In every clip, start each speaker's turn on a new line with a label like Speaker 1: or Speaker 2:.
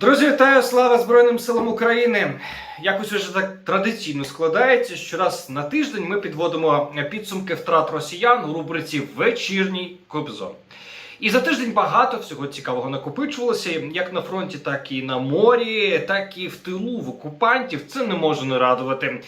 Speaker 1: Друзі, вітаю! Слава Збройним силам України! Якось уже так традиційно складається, що раз на тиждень ми підводимо підсумки втрат росіян у рубриці Вечірній Кобзон. І за тиждень багато всього цікавого накопичувалося, як на фронті, так і на морі, так і в тилу в окупантів. Це не може не радувати.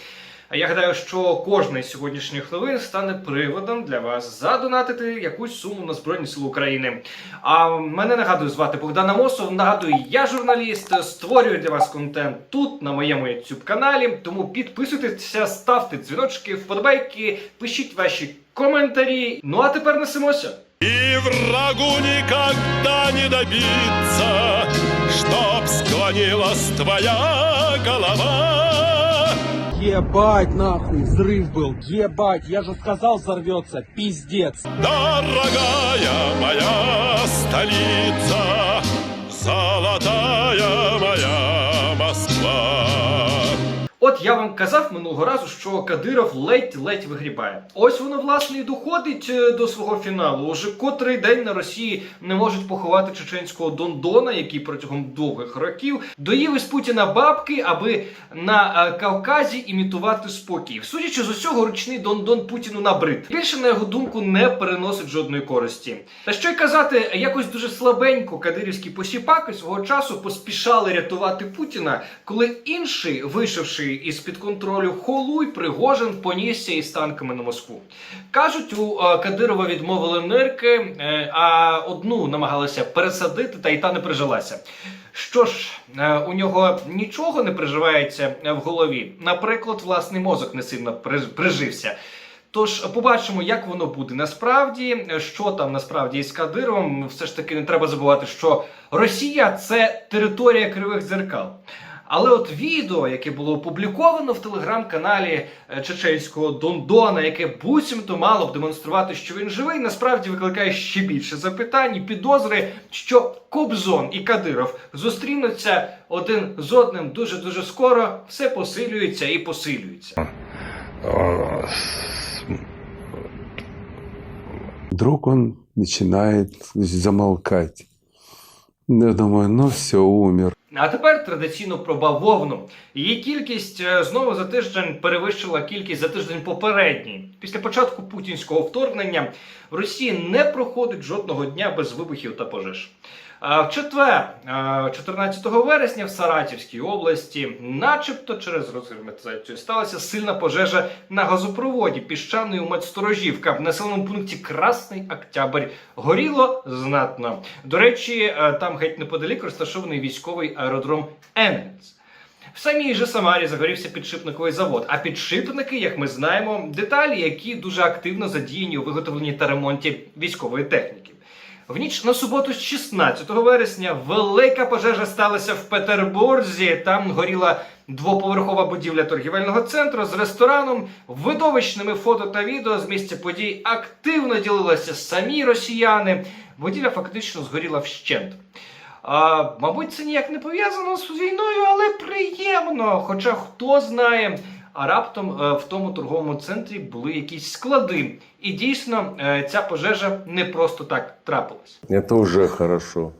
Speaker 1: А я гадаю, що кожний з сьогоднішніх новин стане приводом для вас задонатити якусь суму на Збройні Сили України. А мене нагадую звати Богдан Амосов. Нагадую, я журналіст, створюю для вас контент тут, на моєму youtube каналі. Тому підписуйтеся, ставте дзвіночки, вподобайки, пишіть ваші коментарі. Ну а тепер несемося.
Speaker 2: И врагу никогда не добиться, Чтоб склонилась твоя голова.
Speaker 3: Ебать, нахуй, взрыв был. Ебать, я же сказал взорвется. Пиздец.
Speaker 2: Дорогая моя столица, Золотая моя.
Speaker 1: От я вам казав минулого разу, що Кадиров ледь-ледь вигрібає. Ось воно власне і доходить е, до свого фіналу. Уже котрий день на Росії не можуть поховати чеченського Дондона, який протягом довгих років доїв із Путіна бабки, аби на е, Кавказі імітувати спокій. Судячи з усього, ручний Дондон Путіну набрид. Більше на його думку не переносить жодної користі. Та що й казати, якось дуже слабенько кадирівські посіпаки свого часу поспішали рятувати Путіна, коли інший, вийшовши із під контролю Холуй, Пригожин понісся із танками на Москву. Кажуть, у е, Кадирова відмовили нирки, е, а одну намагалися пересадити, та й та не прижилася. Що ж, е, у нього нічого не приживається в голові. Наприклад, власний мозок не сильно прижився. Тож побачимо, як воно буде насправді, що там насправді із Кадировим. Все ж таки не треба забувати, що Росія це територія кривих дзеркал. Але от відео, яке було опубліковано в телеграм-каналі е, чеченського Дондона, яке буцімто мало б демонструвати, що він живий, насправді викликає ще більше запитань і підозри, що Кобзон і Кадиров зустрінуться один з одним дуже дуже скоро. Все посилюється і посилюється.
Speaker 4: Вдруг он начинает замолкать. Я думаю, ну все, умер.
Speaker 1: А тепер традиційно про бавовну. Її кількість е, знову за тиждень перевищила кількість за тиждень попередній. Після початку путінського вторгнення в Росії не проходить жодного дня без вибухів та пожеж. В четвер, е, 14 вересня, в Саратівській області, начебто через розгерметизацію, сталася сильна пожежа на газопроводі піщаної Медсторожівка в населеному пункті Красний Октябрь. Горіло знатно. До речі, е, там геть неподалік розташований військовий аеродром Енгельс. В самій же Самарі загорівся підшипниковий завод. А підшипники, як ми знаємо, деталі, які дуже активно задіяні у виготовленні та ремонті військової техніки. В ніч на суботу, з 16 вересня, велика пожежа сталася в Петербурзі. Там горіла двоповерхова будівля торгівельного центру з рестораном. Видовищними фото та відео з місця подій активно ділилися самі росіяни. Будівля фактично згоріла вщент. А, мабуть, це ніяк не пов'язано з війною, але приємно. Хоча хто знає, а раптом е, в тому торговому центрі були якісь склади. І дійсно е, ця пожежа не просто так трапилась.
Speaker 4: Это уже хорошо.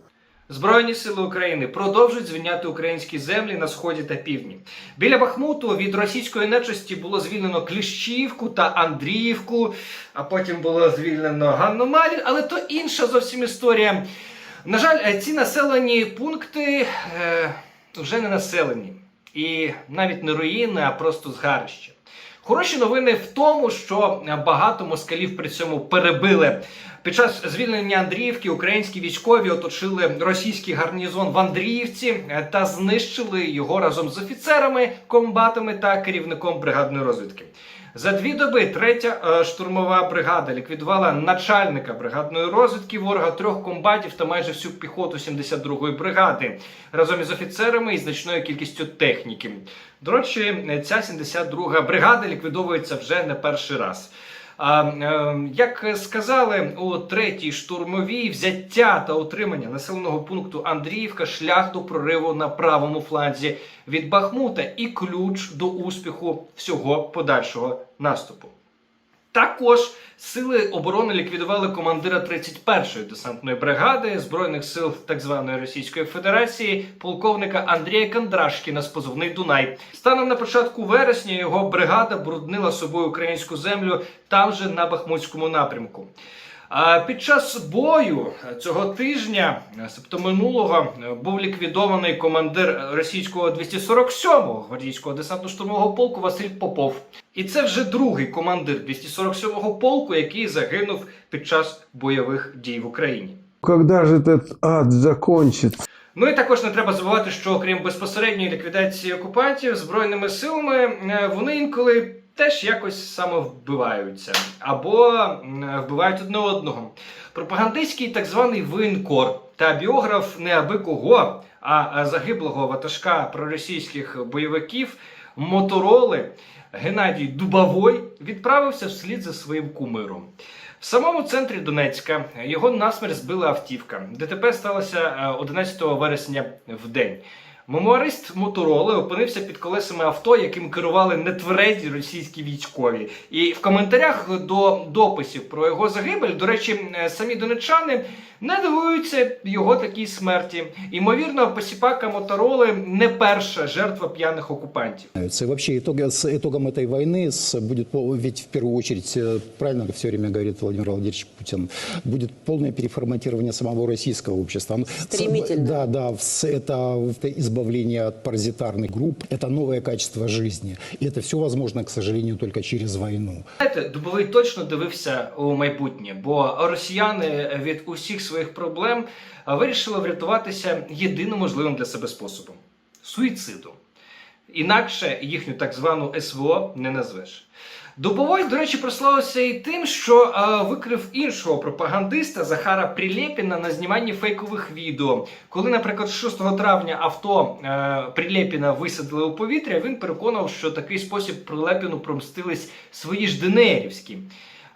Speaker 1: Збройні сили України продовжують звільняти українські землі на сході та півдні. Біля Бахмуту від російської нечисті було звільнено Кліщівку та Андріївку, а потім було звільнено Ганну Малін, але то інша зовсім історія. На жаль, е, ці населені пункти е, вже не населені. І навіть не руїни, а просто згарище. Хороші новини в тому, що багато москалів при цьому перебили. Під час звільнення Андріївки українські військові оточили російський гарнізон в Андріївці е, та знищили його разом з офіцерами, комбатами та керівником бригадної розвідки. За дві доби третя е, штурмова бригада ліквідувала начальника бригадної розвідки ворога трьох комбатів та майже всю піхоту 72-ї бригади разом із офіцерами і значною кількістю техніки. До речі, ця 72-га бригада ліквідовується вже не перший раз. А, е, як сказали у третій штурмовій взяття та утримання населеного пункту Андріївка шлях до прориву на правому фланзі від Бахмута і ключ до успіху всього подальшого наступу. Також сили оборони ліквідували командира 31-ї десантної бригади збройних сил так званої Російської Федерації, полковника Андрія Кондрашкіна з позовний Дунай. Станом на початку вересня його бригада бруднила собою українську землю там же на Бахмутському напрямку. А під час бою цього тижня, тобто минулого, був ліквідований командир російського 247-го гвардійського десантно-штурмового полку Василь Попов. І це вже другий командир 247-го полку, який загинув під час бойових дій в Україні.
Speaker 4: Когда же этот ад закончится?
Speaker 1: Ну і також не треба забувати, що окрім безпосередньої ліквідації окупантів збройними силами, е, вони інколи теж якось самовбиваються або вбивають одне одного. Пропагандистський так званий воєнкор та біограф не аби кого, а загиблого ватажка проросійських бойовиків Мотороли Геннадій Дубовой відправився вслід за своїм кумиром. В самому центрі Донецька його насмерть збила автівка. ДТП сталося е, 11 вересня в день. Мемуарист Мотороли опинився під колесами авто, яким керували нетверезі російські військові. І в коментарях до дописів про його загибель, до речі, е, самі донечани не дивуються його такій смерті. Ймовірно, посіпака Мотороли не перша жертва п'яних окупантів.
Speaker 5: И вообще итог, с итогом этой войны с, будет, пол- ведь в первую очередь, э, правильно все время говорит Владимир Владимирович Путин, будет полное переформатирование самого российского общества. Оно- с-
Speaker 6: Стремительно.
Speaker 5: Да, да, с- это, это избавление от паразитарных групп, это новое качество жизни. И это все возможно, к сожалению, только через войну.
Speaker 1: Знаєте, Дубовий точно дивився у майбутнє, бо росіяни від усіх своїх проблем а, вирішили врятуватися єдиним можливим для себе способом суїцидом. Інакше їхню так звану СВО не назвеш. Дубовой, до речі, прославився і тим, що а, викрив іншого пропагандиста Захара Прилєпіна на зніманні фейкових відео. Коли, наприклад, 6 травня авто е, Прилєпіна висадили у повітря, він переконав, що такий спосіб Прилєпіну промстились свої ж денерівські.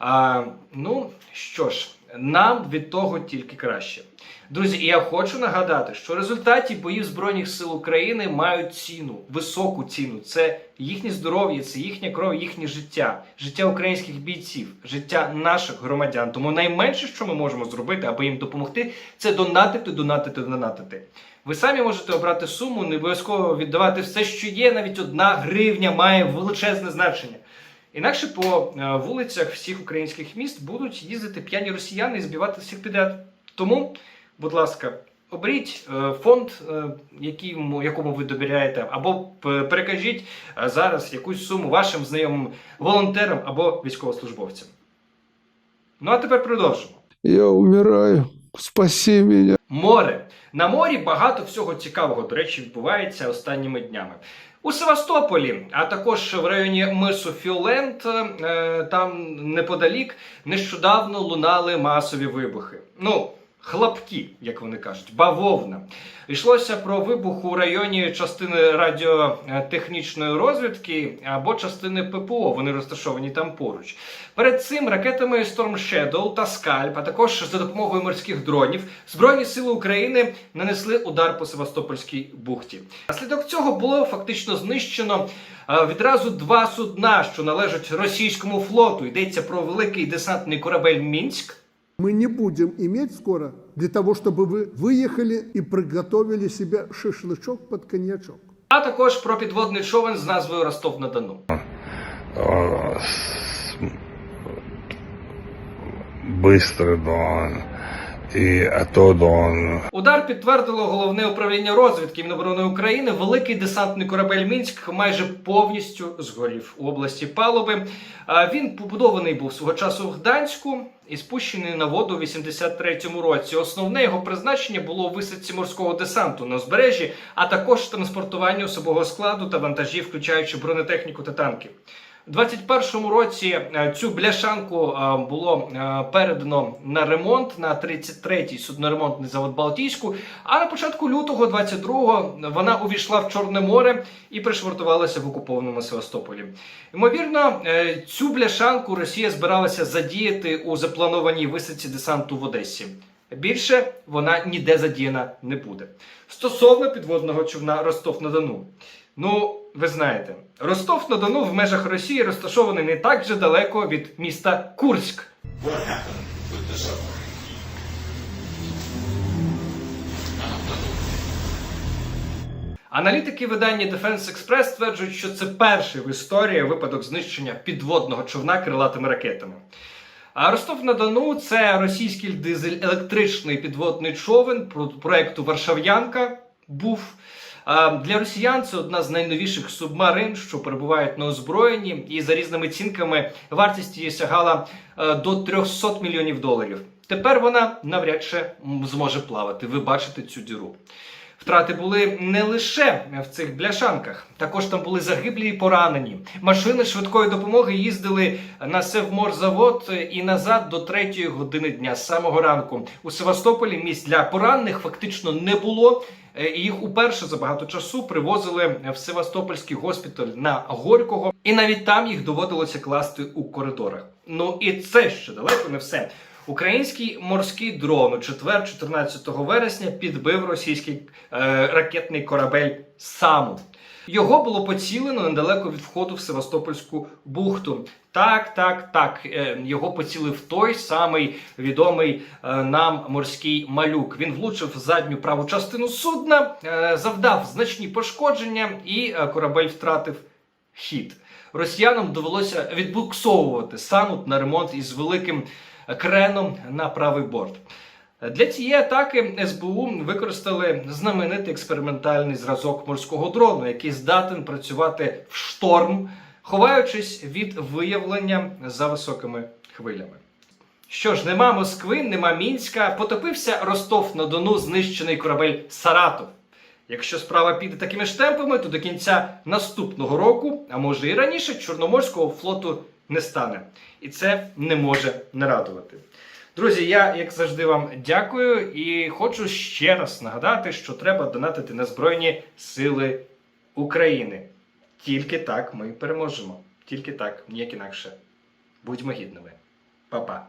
Speaker 1: А, ну що ж, нам від того тільки краще. Друзі, я хочу нагадати, що результаті боїв Збройних сил України мають ціну, високу ціну. Це їхнє здоров'я, це їхня кров, їхнє життя, життя українських бійців, життя наших громадян. Тому найменше, що ми можемо зробити, аби їм допомогти, це донатити, донатити, донатити. Ви самі можете обрати суму, не обов'язково віддавати все, що є. Навіть одна гривня має величезне значення. Інакше по е, вулицях всіх українських міст будуть їздити п'яні росіяни і збивати всіх підряд. Тому, будь ласка, оберіть е, фонд, е, якому, якому ви довіряєте, або перекажіть зараз якусь суму вашим знайомим волонтерам або військовослужбовцям. Ну а тепер продовжимо.
Speaker 4: Я умираю. Спаси меня.
Speaker 1: Море. На морі багато всього цікавого, до речі, відбувається останніми днями. У Севастополі, а також в районі мису Фіолент, е, там неподалік, нещодавно лунали масові вибухи. Ну, хлопки, як вони кажуть, бавовна. Йшлося про вибух у районі частини радіотехнічної розвідки або частини ППО. Вони розташовані там поруч. Перед цим ракетами Storm Shadow та Скальп, а також за допомогою морських дронів, Збройні сили України нанесли удар по Севастопольській бухті. Наслідок цього було фактично знищено е, відразу два судна, що належать російському флоту. Йдеться про великий десантний корабель Мінськ
Speaker 7: мы не будем иметь скоро для того, чтобы вы выехали и приготовили себе шашлычок под коньячок.
Speaker 1: А також про підводний човен з назвою Ростов на Дону.
Speaker 8: О, с- И АТО Дон.
Speaker 1: Удар підтвердило головне управління розвідки Міноборони України. Великий десантний корабель Мінськ майже повністю згорів у області палуби. Він побудований був свого часу в Гданську і спущений на воду у 83-му році. Основне його призначення було висадці морського десанту на узбережжі, а також транспортуванню особового складу та вантажів, включаючи бронетехніку та танки. У 21-му році е, цю бляшанку е, було е, передано на ремонт на 33-й судноремонтний завод Балтійську. А на початку лютого 22-го вона увійшла в Чорне море і пришвартувалася в окупованому Севастополі. Ймовірно, цю бляшанку Росія збиралася задіяти у запланованій висадці десанту в Одесі. Більше вона ніде задіяна не буде. Стосовно підводного човна Ростов на Дону. Ну, ви знаєте, Ростов на Дону в межах Росії розташований не так же далеко від міста Курськ. Аналітики видання Defense Express стверджують, що це перший в історії випадок знищення підводного човна крилатими ракетами. А Ростов на Дону це російський дизель-електричний підводний човен проекту Варшав'янка був. Для росіян це одна з найновіших субмарин, що перебувають на озброєнні, і за різними оцінками вартість її сягала е, до 300 мільйонів доларів. Тепер вона навряд чи зможе плавати. Ви бачите цю діру. Втрати були не лише в цих бляшанках, також там були загиблі і поранені. Машини швидкої допомоги їздили на Севморзавод і назад до третьої години дня з самого ранку. У Севастополі місць для поранених фактично не було. Е, І їх уперше за багато часу привозили в Севастопольський госпіталь на Горького, і навіть там їх доводилося класти у коридорах. Ну і це ще далеко не все. Український морський дрон у четвер, 14 вересня, підбив російський е, ракетний корабель Саму. Його було поцілено недалеко від входу в Севастопольську бухту. Так, так, так. е, Його поцілив той самий відомий е, нам морський малюк. Він влучив в задню праву частину судна, е, завдав значні пошкодження, і корабель втратив хід. Росіянам довелося відбуксовувати санут на ремонт із великим креном на правий борт. Для цієї атаки СБУ використали знаменитий експериментальний зразок морського дрону, який здатен працювати в шторм, ховаючись від виявлення за високими хвилями. Що ж, нема Москви, нема Мінська, потопився Ростов на Дону, знищений корабель Саратов. Якщо справа піде такими ж темпами, то до кінця наступного року, а може і раніше, Чорноморського флоту не стане. І це не може не радувати. Друзі, я, як завжди, вам дякую і хочу ще раз нагадати, що треба донатити на Збройні Сили України. Тільки так ми переможемо. Тільки так, ніяк інакше. Будьмо гідними. Па-па.